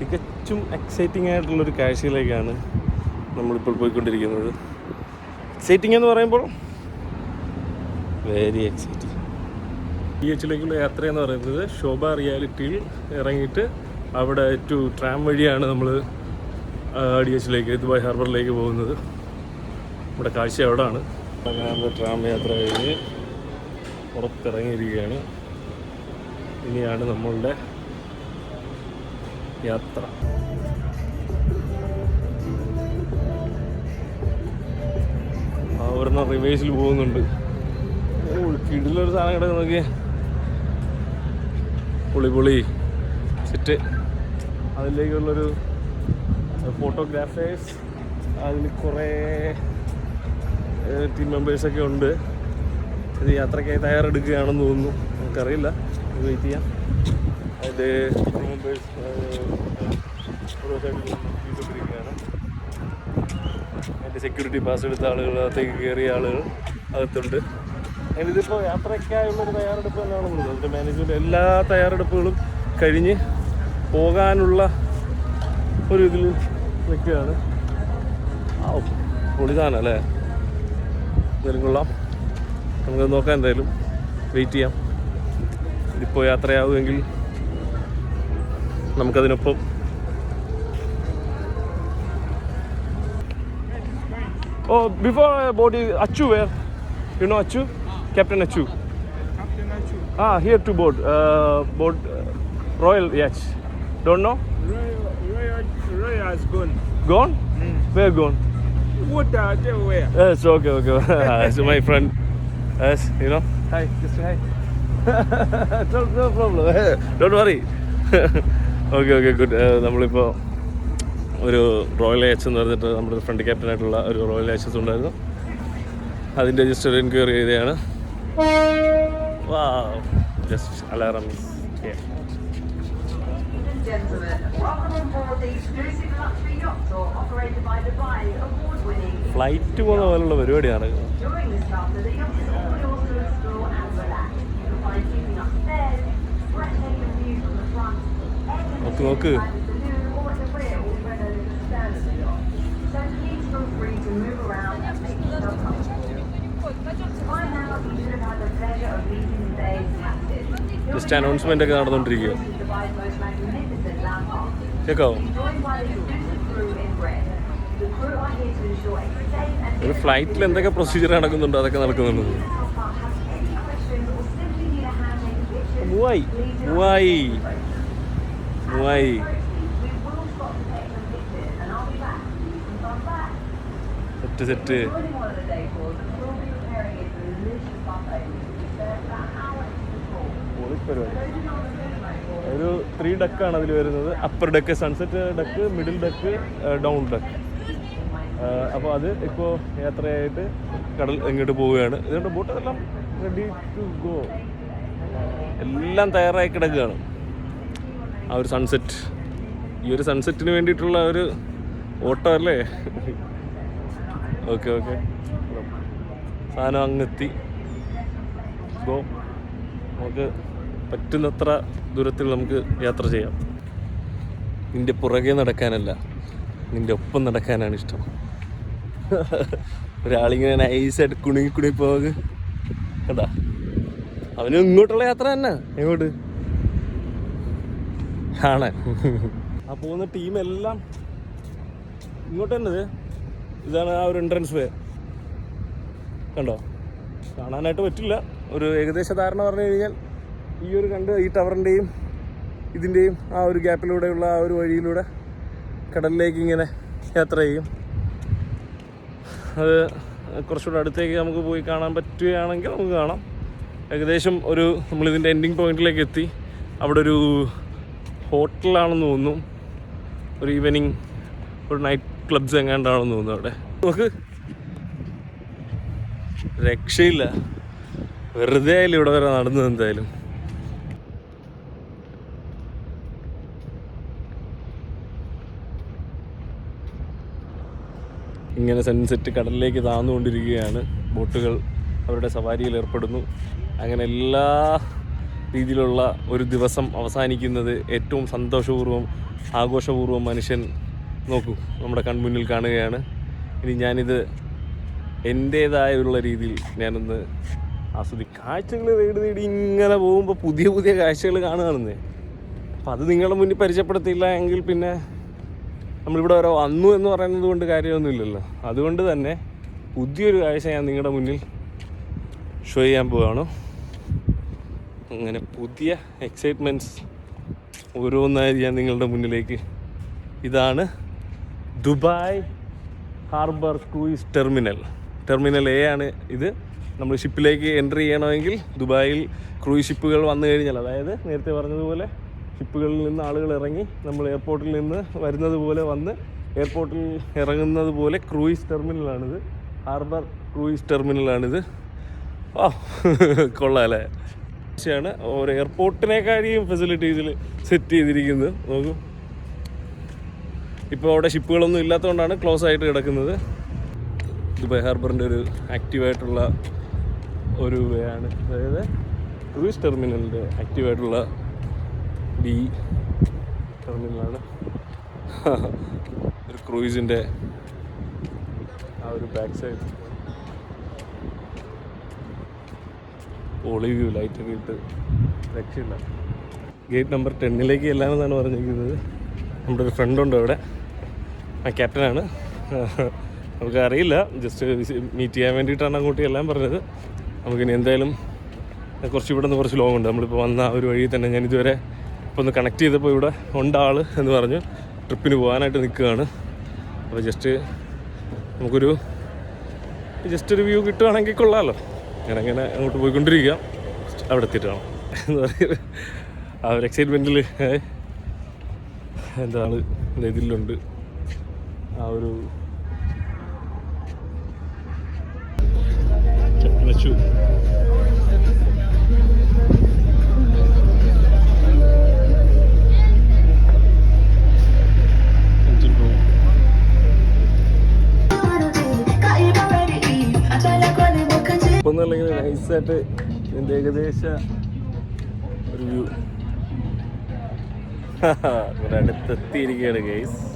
തികച്ചും എക്സൈറ്റിംഗ് ആയിട്ടുള്ളൊരു കാഴ്ചയിലേക്കാണ് നമ്മളിപ്പോൾ പോയിക്കൊണ്ടിരിക്കുന്നത്. എക്സൈറ്റിംഗ് എന്ന് പറയുമ്പോൾ വെരി എക്സൈറ്റിംഗ് പി എച്ചിലേക്കുള്ള യാത്ര എന്ന് പറയുന്നത് ശോഭ റിയാലിറ്റിയിൽ ഇറങ്ങിയിട്ട് അവിടെ ടു ട്രാം വഴിയാണ് നമ്മൾ ഡി എച്ചിലേക്ക് ദുബായ് ഹാർബറിലേക്ക് പോകുന്നത്. നമ്മുടെ കാഴ്ച അവിടെയാണ് അങ്ങനെ ട്രാം യാത്ര കഴിഞ്ഞ് പുറത്തിറങ്ങിയിരിക്കുകയാണ്. ഇനിയാണ് നമ്മളുടെ യാത്ര ഒരെണ്ണം റിവേഴ്സിൽ പോകുന്നുണ്ട്. കിടിലൊരു സാധനം കിടക്ക് നോക്കിയേ. പൊളി പൊളി. സെറ്റ് അതിലേക്കുള്ളൊരു ഫോട്ടോഗ്രാഫേഴ്സ് അതിൽ കുറേ ടീം മെമ്പേഴ്സൊക്കെ ഉണ്ട്. ഇത് യാത്രയ്ക്കായി തയ്യാറെടുക്കുകയാണെന്ന് തോന്നുന്നു. നമുക്കറിയില്ല. വെയിറ്റ് ചെയ്യാം. അത് ടീം മെമ്പേഴ്സ് ഓരോ സൈഡിൽ അതിന്റെ സെക്യൂരിറ്റി പാസ് എടുത്ത ആളുകൾ അകത്തേക്ക് കയറിയ ആളുകൾ അകത്തുണ്ട്. അങ്ങനെ ഇതിപ്പോൾ യാത്രയ്ക്കായുള്ളൊരു തയ്യാറെടുപ്പ് തോന്നുന്നത് അതിന്റെ മാനേജ്മെന്റ് എല്ലാ തയ്യാറെടുപ്പുകളും കഴിഞ്ഞ് പോകാനുള്ള ഒരു ഇതിൽ നിൽക്കുകയാണ്. ആ അല്ലേ? എന്തായാലും കൊള്ളാം. നമുക്ക് നോക്കാം എന്തായാലും. വെയിറ്റ് ചെയ്യാം. ഇതിപ്പോൾ യാത്രയാവുമെങ്കിൽ നമുക്കതിനൊപ്പം ഓ before body Achu where you know Achu captain Achu Captain Achu. Ah, here to board. Uh, board uh, Royal Yacht. Don't know? Roy, Roy, Roy has gone. Gone? Where gone? Water everywhere. Yes, okay, okay. so my friend. Yes, you know. Hi, just say hi. no, no problem. Don't worry. Okay okay good നമ്മളിപ്പോൾ ഒരു royal H എന്ന് പറഞ്ഞിട്ട് നമ്മുടെ front ക്യാപ്റ്റനായിട്ടുള്ള ഒരു royal എച്ചസ് ഉണ്ടായിരുന്നു. അതിന്റെ just ഒരു enquiry ചെയ്തതാണ് ജസ്റ്റ് അലാറം. ഫ്ലൈറ്റ് പോകുന്ന പോലുള്ള പരിപാടിയാണ്. Today's captain. ജസ്റ്റ് അനൗൺസ്മെന്റ് ഒക്കെ നടന്നുകൊണ്ടിരിക്കുക and ഒരു ഫ്ലൈറ്റിൽ എന്തൊക്കെ പ്രൊസീജിയർ നടക്കുന്നുണ്ടോ അതൊക്കെ നടക്കുന്നുണ്ട്. മൂവായി മൂവായി മൂവായി സെറ്റ്. ഒരു ത്രീ ഡക്കാണ് അതിൽ വരുന്നത് upper deck sunset deck middle deck down deck അപ്പോൾ അത് ഇപ്പോൾ യാത്രയായിട്ട് കടൽ എങ്ങോട്ട് പോവുകയാണ് ഇതുകൊണ്ട് ബോട്ടെല്ലാം റെഡി ടു ഗോ എല്ലാം തയ്യാറായി കിടക്കുകയാണ് ആ ഒരു സൺസെറ്റ് ഈ ഒരു സൺസെറ്റിന് വേണ്ടിയിട്ടുള്ള ഒരു ഓട്ടോ അല്ലേ? ഓക്കെ ഓക്കെ സാധനം അങ്ങെത്തി. ഗോ നമുക്ക് പറ്റുന്നത്ര ദൂരത്തിൽ നമുക്ക് യാത്ര ചെയ്യാം. നിന്റെ പുറകെ നടക്കാനല്ല നിന്റെ ഒപ്പം നടക്കാനാണ് ഇഷ്ടം. ഒരാളിങ്ങനെ നൈസായിട്ട് കുണുങ്ങി കുണുങ്ങി പോവുക. കണ്ടാ? അവന് ഇങ്ങോട്ടുള്ള യാത്ര തന്നെ. എങ്ങോട്ട്? കാണാൻ ആ പോകുന്ന ടീമെല്ലാം ഇങ്ങോട്ട് തന്നെ ഇതാണ് ആ ഒരു എൻട്രൻസ് വേ കണ്ടോ? കാണാനായിട്ട് പറ്റില്ല. ഒരു ഏകദേശ ധാരണ പറഞ്ഞു കഴിഞ്ഞാൽ ഈ ഒരു രണ്ട് ഈ ടവറിന്റെയും ഇതിന്റെയും ആ ഒരു ഗ്യാപ്പിലൂടെയുള്ള ആ ഒരു വഴിയിലൂടെ കടലിലേക്ക് ഇങ്ങനെ യാത്ര ചെയ്യും. അത് കുറച്ചുകൂടെ അടുത്തേക്ക് നമുക്ക് പോയി കാണാൻ പറ്റുകയാണെങ്കിൽ നമുക്ക് കാണാം. ഏകദേശം ഒരു നമ്മളിതിന്റെ എൻഡിങ് പോയിന്റിലേക്ക് എത്തി. അവിടെ ഒരു ഹോട്ടലാണെന്ന് തോന്നുന്നു. ഒരു ഈവനിങ് ഒരു നൈറ്റ് ക്ലബ്സ് എങ്ങാണ്ടാണെന്ന് തോന്നുന്നു അവിടെ. നമുക്ക് രക്ഷയില്ല. വെറുതെ ആയാലും ഇവിടെ വരെ നടന്നത് എന്തായാലും. ഇങ്ങനെ സൺസെറ്റ് കടലിലേക്ക് താന്നുകൊണ്ടിരിക്കുകയാണ്. ബോട്ടുകൾ അവരുടെ സവാരിയിൽ ഏർപ്പെടുന്നു. അങ്ങനെ എല്ലാ രീതിയിലുള്ള ഒരു ദിവസം അവസാനിക്കുന്നത് ഏറ്റവും സന്തോഷപൂർവം ആഘോഷപൂർവം മനുഷ്യൻ നോക്കൂ നമ്മുടെ കൺമുന്നിൽ കാണുകയാണ്. ഇനി ഞാനിത് എന്റേതായുള്ള രീതിയിൽ ഞാനൊന്ന് ആസ്വദി കാഴ്ചകൾ തേടി തേടി ഇങ്ങനെ പോകുമ്പോൾ പുതിയ പുതിയ കാഴ്ചകൾ കാണുകയാണെന്നേ. അപ്പം അത് നിങ്ങളുടെ മുന്നിൽ പരിചയപ്പെടുത്തിയില്ല എങ്കിൽ പിന്നെ നമ്മളിവിടെ വരെ വന്നു എന്ന് പറയുന്നത് കൊണ്ട് കാര്യമൊന്നുമില്ലല്ലോ. അതുകൊണ്ട് തന്നെ പുതിയൊരു കാഴ്ച ഞാൻ നിങ്ങളുടെ മുന്നിൽ ഷോ ചെയ്യാൻ പോവാണ് അങ്ങനെ പുതിയ എക്സൈറ്റ്മെന്റ്സ് ഓരോന്നായി ഞാൻ നിങ്ങളുടെ മുന്നിലേക്ക്. ഇതാണ് Dubai harbour cruise terminal. Terminal A ആണ് ഇത്. നമ്മൾ ഷിപ്പിലേക്ക് എൻട്രി ചെയ്യണമെങ്കിൽ ദുബായിൽ ക്രൂയിസ് ഷിപ്പുകൾ വന്നു കഴിഞ്ഞാൽ അതായത് നേരത്തെ പറഞ്ഞതുപോലെ ഷിപ്പുകളിൽ നിന്ന് ആളുകൾ ഇറങ്ങി നമ്മൾ എയർപോർട്ടിൽ നിന്ന് വരുന്നത് പോലെ വന്ന് എയർപോർട്ടിൽ ഇറങ്ങുന്നത് പോലെ ക്രൂയിസ് ടെർമിനലാണിത് ഹാർബർ ക്രൂയിസ് ടെർമിനലാണിത് ഓ കൊള്ളാം അല്ലേ? ാണ് ഒരു എയർപോർട്ടിനേക്കാളും ഫെസിലിറ്റീസിൽ സെറ്റ് ചെയ്തിരിക്കുന്നത്. നോക്കൂ. ഇപ്പോൾ അവിടെ ഷിപ്പുകളൊന്നും ഇല്ലാത്തതുകൊണ്ടാണ് ക്ലോസ് ആയിട്ട് കിടക്കുന്നത്. ദുബായ് ഹാർബറിന്റെ ഒരു ആക്റ്റീവായിട്ടുള്ള ഒരു വേ ആണ് അതായത് ക്രൂയിസ് ടെർമിനലിന്റെ ആക്റ്റീവായിട്ടുള്ള ബി ടെർമിനലാണ് ഒരു ക്രൂയിസിന്റെ ആ ഒരു ബാക്ക് സൈഡ് ഒളിവ്യൂ ലൈറ്റ് വീട്ട് രക്ഷയില്ല. ഗേറ്റ് നമ്പർ ടെന്നിലേക്ക് ചെല്ലാമെന്നാണ് പറഞ്ഞിരിക്കുന്നത്. നമ്മുടെ ഒരു ഫ്രണ്ടുണ്ട് അവിടെ. ആ ക്യാപ്റ്റനാണ് നമുക്ക് അറിയില്ല ജസ്റ്റ് മീറ്റ് ചെയ്യാൻ വേണ്ടിയിട്ടാണ് അങ്ങോട്ട് എല്ലാം പറഞ്ഞത്. നമുക്കിനി എന്തായാലും കുറച്ച് ഇവിടെ നിന്ന് കുറച്ച് ലോങ് ഉണ്ട്. നമ്മളിപ്പോൾ വന്ന ഒരു വഴി തന്നെ ഞാൻ ഇതുവരെ ഇപ്പോൾ ഒന്ന് കണക്ട് ചെയ്തപ്പോൾ ഇവിടെ ഉണ്ട് ആൾ എന്ന് പറഞ്ഞു. ട്രിപ്പിന് പോകാനായിട്ട് നിൽക്കുകയാണ്. അപ്പോൾ ജസ്റ്റ് നമുക്കൊരു ജസ്റ്റ് ഒരു വ്യൂ കിട്ടുകയാണെങ്കിൽ കൊള്ളാമല്ലോ ഞാൻ അങ്ങനെ അങ്ങോട്ട് പോയിക്കൊണ്ടിരിക്കുക. അവിടെ എത്തിയിട്ടാണ്. എന്ന് പറയുന്നത്. ആ ഒരു എക്സൈറ്റ്മെന്റിൽ എന്താണ് ഇതിലുണ്ട്. ആ ഒരു ചക്കനച്ചു. എന്നല്ലെങ്കിൽ നൈസായിട്ട് ഇതിന്റെ ഏകദേശ ഒരു വ്യൂ ഇവിടെ അടുത്തെത്തിയിരിക്കുകയാണ് ഗൈസ്